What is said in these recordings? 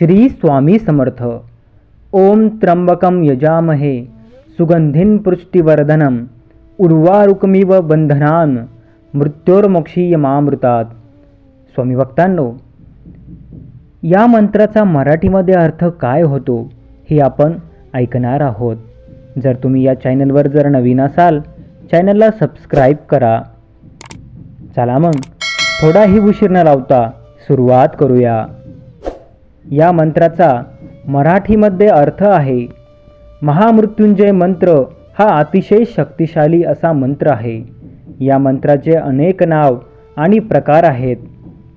श्री स्वामी समर्थ. ओम त्र्यंबकम यजामहे सुगंधीन पृष्टिवर्धनम उर्वारुकमिव बंधनान मृत्योर्मोक्षीयमामृतात. स्वामी भक्तांनो या मंत्राचा मराठीमध्ये अर्थ काय होतो हे आपण ऐकणार आहोत. जर तुम्ही या चॅनलवर जर नवीन असाल चॅनलला सबस्क्राईब करा. चला मग थोडाही उशीर न लावता सुरुवात करूया. या मंत्राचा मराठीमध्ये अर्थ आहे महामृत्युंजय मंत्र हा अतिशय शक्तिशाली असा मंत्र आहे. या मंत्राचे अनेक नाव आणि प्रकार आहेत.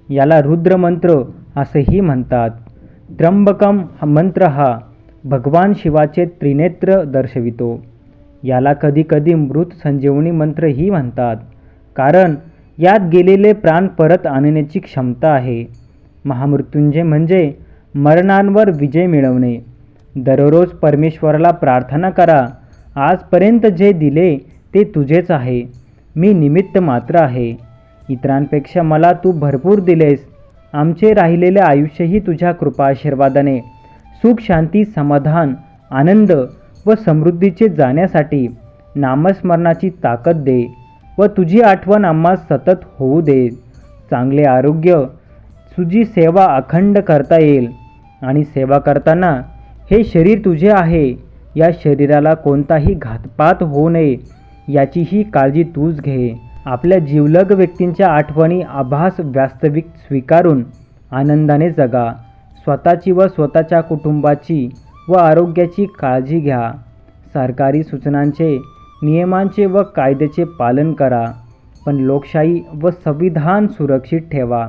याला रुद्रमंत्र असेही म्हणतात. त्र्यंबकम हा मंत्र हा भगवान शिवाचे त्रिनेत्र दर्शवितो. याला कधीकधी मृत संजीवनी मंत्रही म्हणतात. कारण यात गेलेले प्राण परत आणण्याची क्षमता आहे. महामृत्युंजय म्हणजे मरणांवर विजय मिळवणे. दररोज परमेश्वराला प्रार्थना करा. आजपर्यंत जे दिले ते तुझेच आहे. मी निमित्त मात्र आहे. इतरांपेक्षा मला तू भरपूर दिलेस. आमचे राहिलेले आयुष्यही तुझ्या कृपाशीर्वादाने सुख शांती समाधान आनंद व समृद्धीचे जाण्यासाठी नामस्मरणाची ताकद दे व तुझी आठवण आम्हा सतत होऊ दे. चांगले आरोग्य तुझी सेवा अखंड करता येईल. आणि सेवा करताना हे शरीर तुझे आहे. या शरीराला कोणताही घातपात होऊ नये. याचीही काळजी तूच घे. आपल्या जीवलग व्यक्तींच्या आठवणी आभास वास्तविक स्वीकारून आनंदाने जगा. स्वतःची व स्वतःच्या कुटुंबाची व आरोग्याची काळजी घ्या. सरकारी सूचनांचे नियमांचे व कायद्याचे पालन करा. पण लोकशाही व संविधान सुरक्षित ठेवा.